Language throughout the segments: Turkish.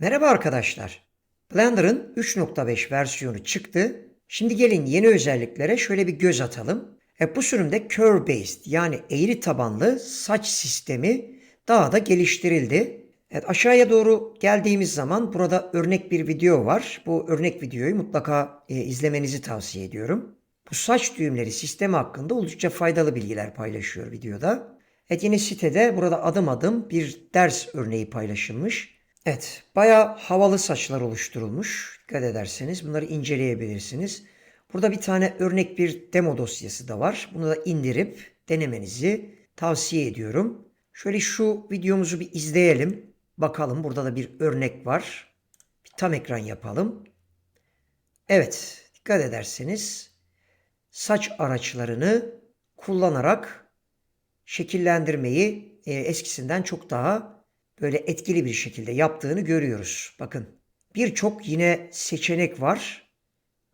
Merhaba arkadaşlar. Blender'ın 3.5 versiyonu çıktı. Şimdi gelin yeni özelliklere şöyle bir göz atalım. E, bu sürümde curve based yani eğri tabanlı saç sistemi daha da geliştirildi. Evet, aşağıya doğru geldiğimiz zaman burada örnek bir video var. Bu örnek videoyu mutlaka e, izlemenizi tavsiye ediyorum. Bu saç düğümleri sistemi hakkında oldukça faydalı bilgiler paylaşıyor videoda. Evet yine sitede burada adım adım bir ders örneği paylaşılmış. Evet bayağı havalı saçlar oluşturulmuş. Dikkat ederseniz bunları inceleyebilirsiniz. Burada bir tane örnek bir demo dosyası da var. Bunu da indirip denemenizi tavsiye ediyorum. Şöyle şu videomuzu bir izleyelim. Bakalım burada da bir örnek var. Bir tam ekran yapalım. Evet dikkat ederseniz saç araçlarını kullanarak şekillendirmeyi e, eskisinden çok daha böyle etkili bir şekilde yaptığını görüyoruz. Bakın birçok yine seçenek var.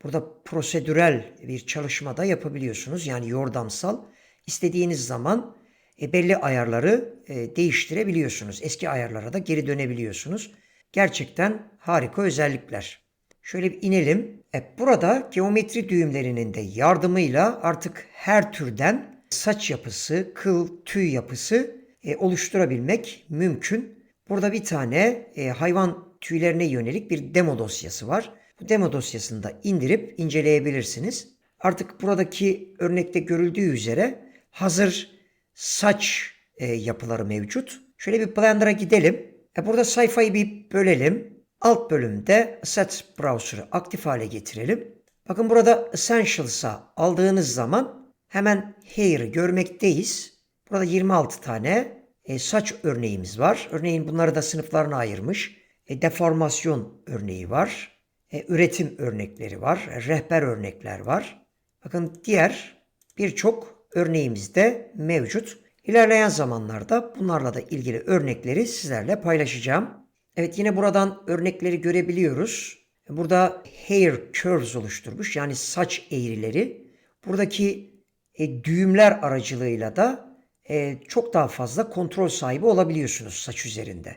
Burada prosedürel bir çalışma da yapabiliyorsunuz. Yani yordamsal. İstediğiniz zaman e, belli ayarları e, değiştirebiliyorsunuz. Eski ayarlara da geri dönebiliyorsunuz. Gerçekten harika özellikler. Şöyle bir inelim. E, burada geometri düğümlerinin de yardımıyla artık her türden saç yapısı, kıl, tüy yapısı e, oluşturabilmek mümkün. Burada bir tane e, hayvan tüylerine yönelik bir demo dosyası var. Bu demo dosyasını da indirip inceleyebilirsiniz. Artık buradaki örnekte görüldüğü üzere hazır saç e, yapıları mevcut. Şöyle bir Blender'a gidelim. E, burada sayfayı bir bölelim. Alt bölümde Assets Browser'ı aktif hale getirelim. Bakın burada Essentials'a aldığınız zaman hemen Hair'ı görmekteyiz. Burada 26 tane e, saç örneğimiz var. Örneğin bunları da sınıflarına ayırmış. E, deformasyon örneği var. E, üretim örnekleri var. Rehber örnekler var. Bakın diğer birçok örneğimiz de mevcut. İlerleyen zamanlarda bunlarla da ilgili örnekleri sizlerle paylaşacağım. Evet yine buradan örnekleri görebiliyoruz. Burada hair curves oluşturmuş yani saç eğrileri. Buradaki e, düğümler aracılığıyla da e, çok daha fazla kontrol sahibi olabiliyorsunuz saç üzerinde.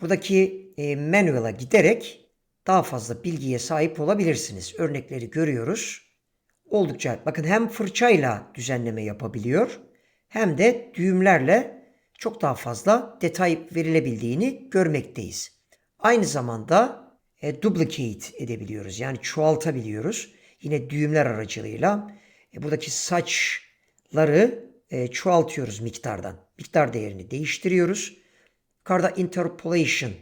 Buradaki e, manual'a giderek daha fazla bilgiye sahip olabilirsiniz. Örnekleri görüyoruz. Oldukça bakın hem fırçayla düzenleme yapabiliyor hem de düğümlerle çok daha fazla detay verilebildiğini görmekteyiz. Aynı zamanda e, duplicate edebiliyoruz. Yani çoğaltabiliyoruz. Yine düğümler aracılığıyla e, buradaki saçları e, çoğaltıyoruz miktardan. Miktar değerini değiştiriyoruz. Yukarıda interpolation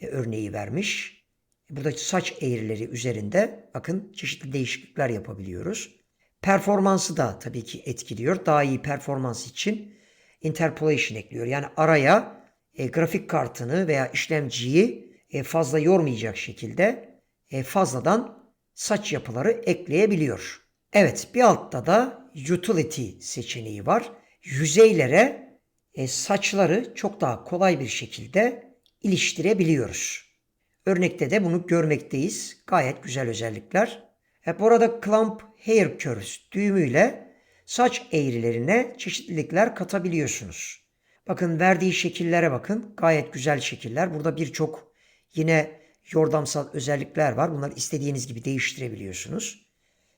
e, örneği vermiş. E, buradaki saç eğrileri üzerinde bakın çeşitli değişiklikler yapabiliyoruz. Performansı da tabii ki etkiliyor. Daha iyi performans için interpolation ekliyor. Yani araya e, grafik kartını veya işlemciyi e, fazla yormayacak şekilde e, fazladan saç yapıları ekleyebiliyor. Evet bir altta da utility seçeneği var. Yüzeylere e, saçları çok daha kolay bir şekilde iliştirebiliyoruz. Örnekte de bunu görmekteyiz. Gayet güzel özellikler. Hep orada Clamp Hair Curves düğümüyle saç eğrilerine çeşitlilikler katabiliyorsunuz. Bakın verdiği şekillere bakın. Gayet güzel şekiller. Burada birçok yine yordamsal özellikler var. Bunları istediğiniz gibi değiştirebiliyorsunuz.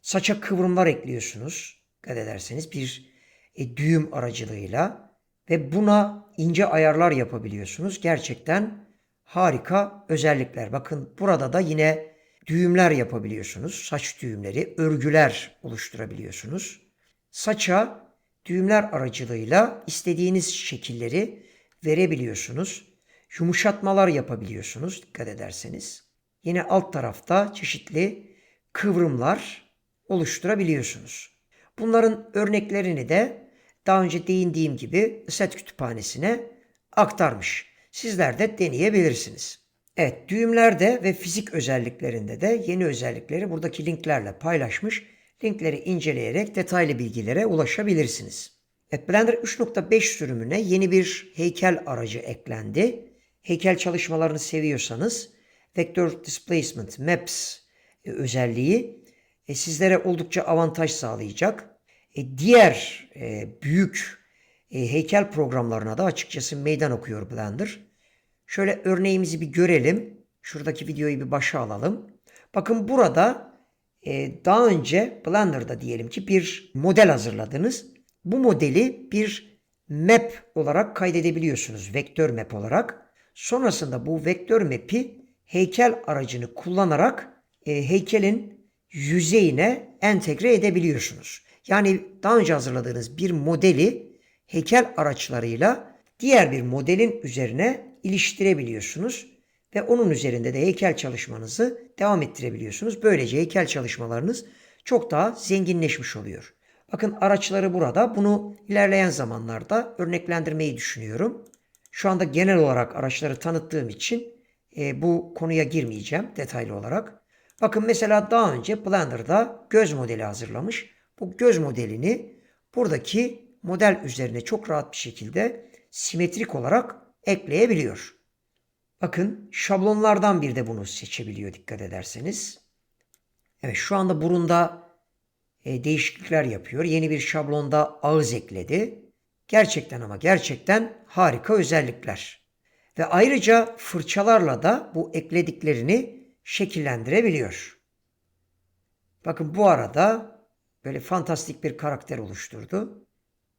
Saça kıvrımlar ekliyorsunuz. Dikkat ederseniz bir e, düğüm aracılığıyla ve buna ince ayarlar yapabiliyorsunuz. Gerçekten harika özellikler. Bakın burada da yine düğümler yapabiliyorsunuz. Saç düğümleri, örgüler oluşturabiliyorsunuz. Saça düğümler aracılığıyla istediğiniz şekilleri verebiliyorsunuz. Yumuşatmalar yapabiliyorsunuz dikkat ederseniz. Yine alt tarafta çeşitli kıvrımlar oluşturabiliyorsunuz. Bunların örneklerini de daha önce değindiğim gibi set kütüphanesine aktarmış. Sizler de deneyebilirsiniz. Evet düğümlerde ve fizik özelliklerinde de yeni özellikleri buradaki linklerle paylaşmış. Linkleri inceleyerek detaylı bilgilere ulaşabilirsiniz. Evet, Blender 3.5 sürümüne yeni bir heykel aracı eklendi. Heykel çalışmalarını seviyorsanız Vector Displacement Maps e, özelliği e, sizlere oldukça avantaj sağlayacak. E, diğer e, büyük e, heykel programlarına da açıkçası meydan okuyor Blender. Şöyle örneğimizi bir görelim. Şuradaki videoyu bir başa alalım. Bakın burada e, daha önce Blender'da diyelim ki bir model hazırladınız. Bu modeli bir map olarak kaydedebiliyorsunuz. Vektör map olarak. Sonrasında bu vektör map'i heykel aracını kullanarak e, heykelin yüzeyine entegre edebiliyorsunuz. Yani daha önce hazırladığınız bir modeli heykel araçlarıyla diğer bir modelin üzerine iliştirebiliyorsunuz ve onun üzerinde de heykel çalışmanızı devam ettirebiliyorsunuz. Böylece heykel çalışmalarınız çok daha zenginleşmiş oluyor. Bakın araçları burada. Bunu ilerleyen zamanlarda örneklendirmeyi düşünüyorum. Şu anda genel olarak araçları tanıttığım için e, bu konuya girmeyeceğim detaylı olarak. Bakın mesela daha önce Blender'da göz modeli hazırlamış. Bu göz modelini buradaki model üzerine çok rahat bir şekilde simetrik olarak ekleyebiliyor. Bakın şablonlardan bir de bunu seçebiliyor dikkat ederseniz. Evet şu anda burunda e, değişiklikler yapıyor. Yeni bir şablonda ağız ekledi. Gerçekten ama gerçekten harika özellikler. Ve ayrıca fırçalarla da bu eklediklerini şekillendirebiliyor. Bakın bu arada böyle fantastik bir karakter oluşturdu.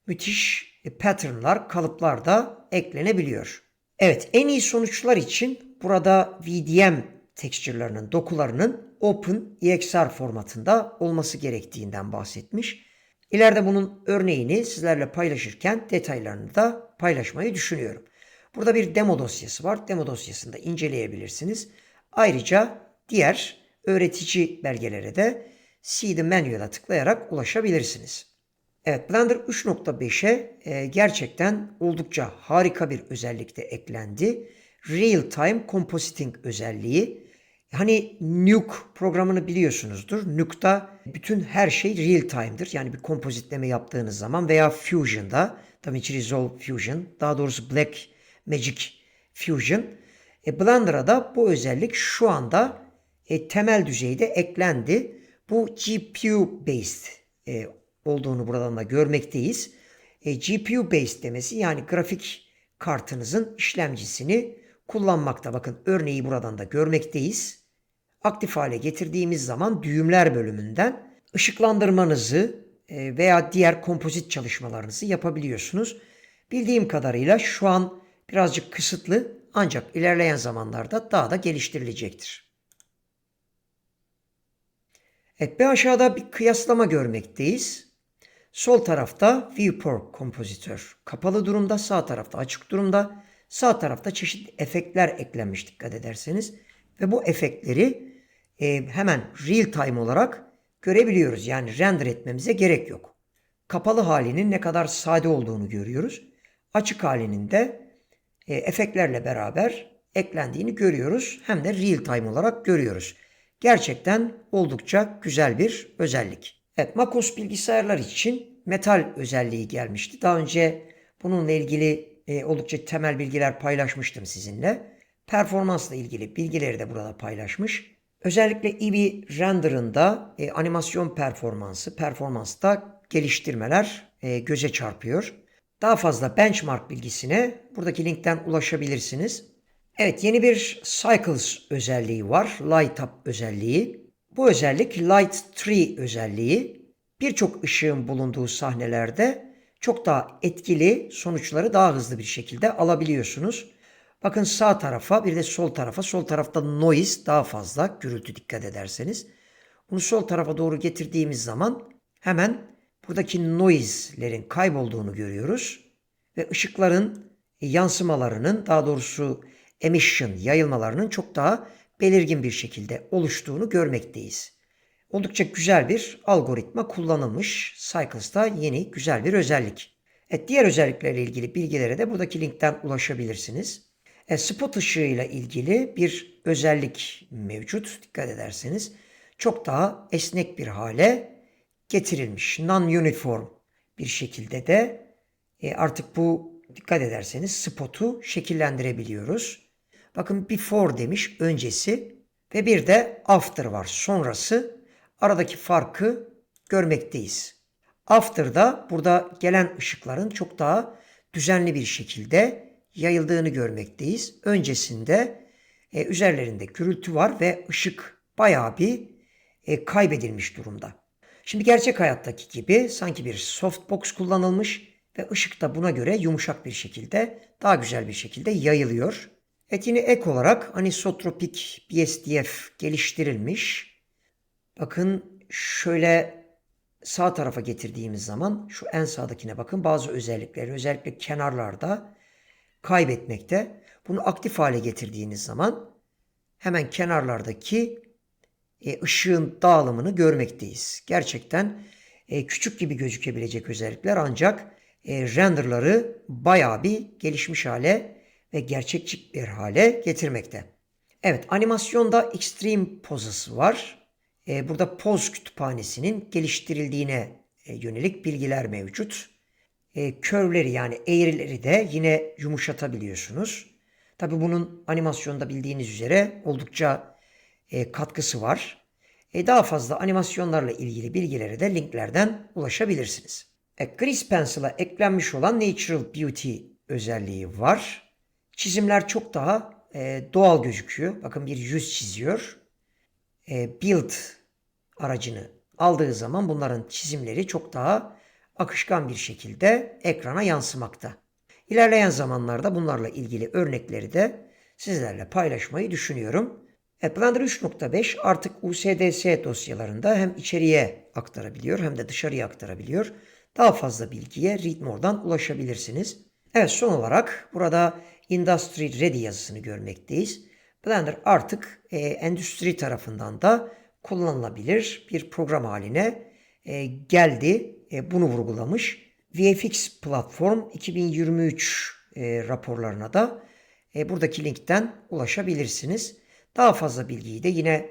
Müthiş e, patternlar, kalıplar da eklenebiliyor. Evet, en iyi sonuçlar için burada VDM texture'larının, dokularının OpenEXR formatında olması gerektiğinden bahsetmiş. İleride bunun örneğini sizlerle paylaşırken detaylarını da paylaşmayı düşünüyorum. Burada bir demo dosyası var. Demo dosyasında inceleyebilirsiniz. Ayrıca diğer öğretici belgelere de See the Manual'a tıklayarak ulaşabilirsiniz. Evet Blender 3.5'e e, gerçekten oldukça harika bir özellik de eklendi. Real Time Compositing özelliği. Hani Nuke programını biliyorsunuzdur. Nuke'da bütün her şey real time'dır. Yani bir kompozitleme yaptığınız zaman veya Fusion'da DaVinci Resolve Fusion daha doğrusu Black Magic Fusion. E, Blender'a bu özellik şu anda e, temel düzeyde eklendi. Bu GPU based e, olduğunu buradan da görmekteyiz. E, GPU based demesi yani grafik kartınızın işlemcisini kullanmakta. Bakın örneği buradan da görmekteyiz. Aktif hale getirdiğimiz zaman düğümler bölümünden ışıklandırmanızı e, veya diğer kompozit çalışmalarınızı yapabiliyorsunuz. Bildiğim kadarıyla şu an birazcık kısıtlı ancak ilerleyen zamanlarda daha da geliştirilecektir. Evet aşağıda bir kıyaslama görmekteyiz. Sol tarafta Viewport kompozitör kapalı durumda, sağ tarafta açık durumda. Sağ tarafta çeşitli efektler eklenmiş dikkat ederseniz. Ve bu efektleri e, hemen real time olarak görebiliyoruz. Yani render etmemize gerek yok. Kapalı halinin ne kadar sade olduğunu görüyoruz. Açık halinin de e, efektlerle beraber eklendiğini görüyoruz. Hem de real time olarak görüyoruz. Gerçekten oldukça güzel bir özellik. Evet, MacOS bilgisayarlar için metal özelliği gelmişti. Daha önce bununla ilgili e, oldukça temel bilgiler paylaşmıştım sizinle. Performansla ilgili bilgileri de burada paylaşmış. Özellikle Eevee Render'ında e, animasyon performansı, performansta geliştirmeler e, göze çarpıyor. Daha fazla benchmark bilgisine buradaki linkten ulaşabilirsiniz. Evet yeni bir Cycles özelliği var. Light özelliği. Bu özellik Light Tree özelliği. Birçok ışığın bulunduğu sahnelerde çok daha etkili sonuçları daha hızlı bir şekilde alabiliyorsunuz. Bakın sağ tarafa bir de sol tarafa. Sol tarafta noise daha fazla gürültü dikkat ederseniz. Bunu sol tarafa doğru getirdiğimiz zaman hemen buradaki noise'lerin kaybolduğunu görüyoruz. Ve ışıkların yansımalarının daha doğrusu emission yayılmalarının çok daha belirgin bir şekilde oluştuğunu görmekteyiz. Oldukça güzel bir algoritma kullanılmış. Cycles'ta yeni güzel bir özellik. Evet, diğer özelliklerle ilgili bilgilere de buradaki linkten ulaşabilirsiniz. E, spot ışığıyla ilgili bir özellik mevcut. Dikkat ederseniz çok daha esnek bir hale getirilmiş. Non-uniform bir şekilde de e, artık bu dikkat ederseniz spotu şekillendirebiliyoruz. Bakın before demiş öncesi ve bir de after var sonrası. Aradaki farkı görmekteyiz. After'da burada gelen ışıkların çok daha düzenli bir şekilde yayıldığını görmekteyiz. Öncesinde E, üzerlerinde gürültü var ve ışık bayağı bir e, kaybedilmiş durumda. Şimdi gerçek hayattaki gibi sanki bir softbox kullanılmış ve ışık da buna göre yumuşak bir şekilde, daha güzel bir şekilde yayılıyor. Evet yine ek olarak anisotropik BSDF geliştirilmiş. Bakın şöyle sağ tarafa getirdiğimiz zaman şu en sağdakine bakın bazı özellikleri özellikle kenarlarda kaybetmekte. Bunu aktif hale getirdiğiniz zaman hemen kenarlardaki e, ışığın dağılımını görmekteyiz. Gerçekten e, küçük gibi gözükebilecek özellikler ancak e, renderları bayağı bir gelişmiş hale ve gerçekçi bir hale getirmekte. Evet animasyonda Extreme Poses var. E, burada poz kütüphanesinin geliştirildiğine e, yönelik bilgiler mevcut. Curve'leri yani eğrileri de yine yumuşatabiliyorsunuz. Tabi bunun animasyonda bildiğiniz üzere oldukça e, katkısı var. E, daha fazla animasyonlarla ilgili bilgilere de linklerden ulaşabilirsiniz. E, Grease Pencil'a eklenmiş olan Natural Beauty özelliği var. Çizimler çok daha e, doğal gözüküyor. Bakın bir yüz çiziyor. E, build aracını aldığı zaman bunların çizimleri çok daha akışkan bir şekilde ekrana yansımakta. İlerleyen zamanlarda bunlarla ilgili örnekleri de sizlerle paylaşmayı düşünüyorum. Blender 3.5 artık USDS dosyalarında hem içeriye aktarabiliyor hem de dışarıya aktarabiliyor. Daha fazla bilgiye Readmore'dan ulaşabilirsiniz. Evet son olarak burada Industry Ready yazısını görmekteyiz. Blender artık e, endüstri tarafından da kullanılabilir bir program haline e, geldi. E, bunu vurgulamış. VFX Platform 2023 e, raporlarına da e, buradaki linkten ulaşabilirsiniz. Daha fazla bilgiyi de yine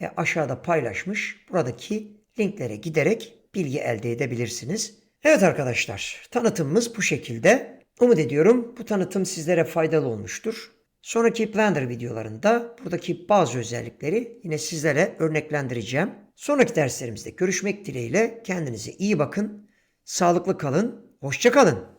e, aşağıda paylaşmış. Buradaki linklere giderek bilgi elde edebilirsiniz. Evet arkadaşlar tanıtımımız bu şekilde. Umut ediyorum bu tanıtım sizlere faydalı olmuştur. Sonraki Blender videolarında buradaki bazı özellikleri yine sizlere örneklendireceğim. Sonraki derslerimizde görüşmek dileğiyle kendinize iyi bakın, sağlıklı kalın, hoşça kalın.